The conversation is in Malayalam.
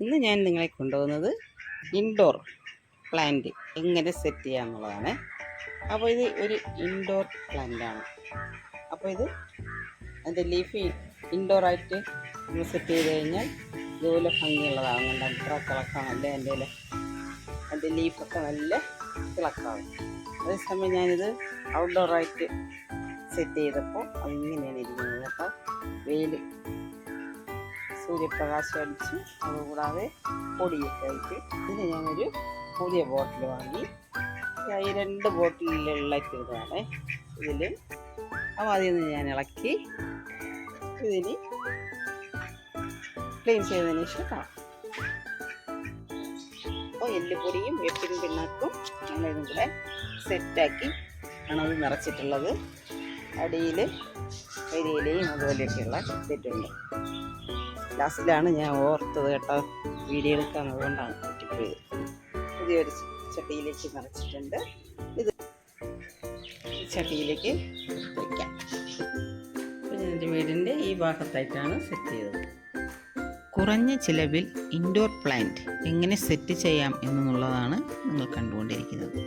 ഇന്ന് ഞാൻ നിങ്ങളെ കൊണ്ടുപോകുന്നത് ഇൻഡോർ പ്ലാന്റ് എങ്ങനെ സെറ്റ് ചെയ്യാന്നുള്ളതാണ് അപ്പോൾ ഇത് ഒരു ഇൻഡോർ പ്ലാന്റാണ് അപ്പോൾ ഇത് അതിന്റെ ലീഫ് ഇൻഡോർ ആയിട്ട് നമ്മൾ സെറ്റ് ചെയ്ത് കഴിഞ്ഞാൽ ഇതുപോലെ ഭംഗിയുള്ളതാകും. കണ്ട? ഇത്ര തിളക്കാണല്ലേ എന്റെ അതിന്റെ ലീഫൊക്കെ നല്ല തിളക്കാവും അതേസമയം ഞാനിത് ഔട്ട്ഡോറായിട്ട് സെറ്റ് ചെയ്തപ്പോൾ അതിങ്ങനെയാണ് ഇരിക്കുന്നത്. അപ്പോൾ വെയിൽ സൂര്യപ്രകാശം അടിച്ച് അതുകൂടാതെ പൊടിയൊക്കെ ആയിട്ട് ഇതിന് ഞാനൊരു പുതിയ ബോട്ടിൽ വാങ്ങി. ഈ രണ്ട് ബോട്ടിലുള്ള ഇട്ടതാണ് ഇതിൽ അപ്പോൾ അതിൽ നിന്ന് ഞാൻ ഇളക്കി. ഇതിന് ക്ലീൻ ചെയ്തതിന് ശേഷം കാണാം അപ്പോൾ എല്ലുപൊടിയും വേപ്പിൻ പിണ്ണാക്കും ഞങ്ങളിതും കൂടെ സെറ്റാക്കി ആണ് അത് നിറച്ചിട്ടുള്ളത്. അടിയിൽ കരിയിലയും അതുപോലെയൊക്കെയുള്ള തെറ്റുണ്ട്. ലാസ്റ്റിലാണ് ഞാൻ ഓർത്ത് കേട്ട വീഡിയോ എടുക്കാൻ അതുകൊണ്ടാണ് പറ്റിപ്പോയത് പുതിയൊരു ചട്ടിയിലേക്ക് നിറച്ചിട്ടുണ്ട് ഇത് ചട്ടിയിലേക്ക് വയ്ക്കാം ഞാൻ എന്റെ വീടിന്റെ ഈ ഭാഗത്തായിട്ടാണ് സെറ്റ് ചെയ്തത്. കുറഞ്ഞ ചിലവിൽ ഇൻഡോർ പ്ലാന്റ് എങ്ങനെ സെറ്റ് ചെയ്യാം എന്നുള്ളതാണ് നിങ്ങൾ കണ്ടുകൊണ്ടിരിക്കുന്നത്.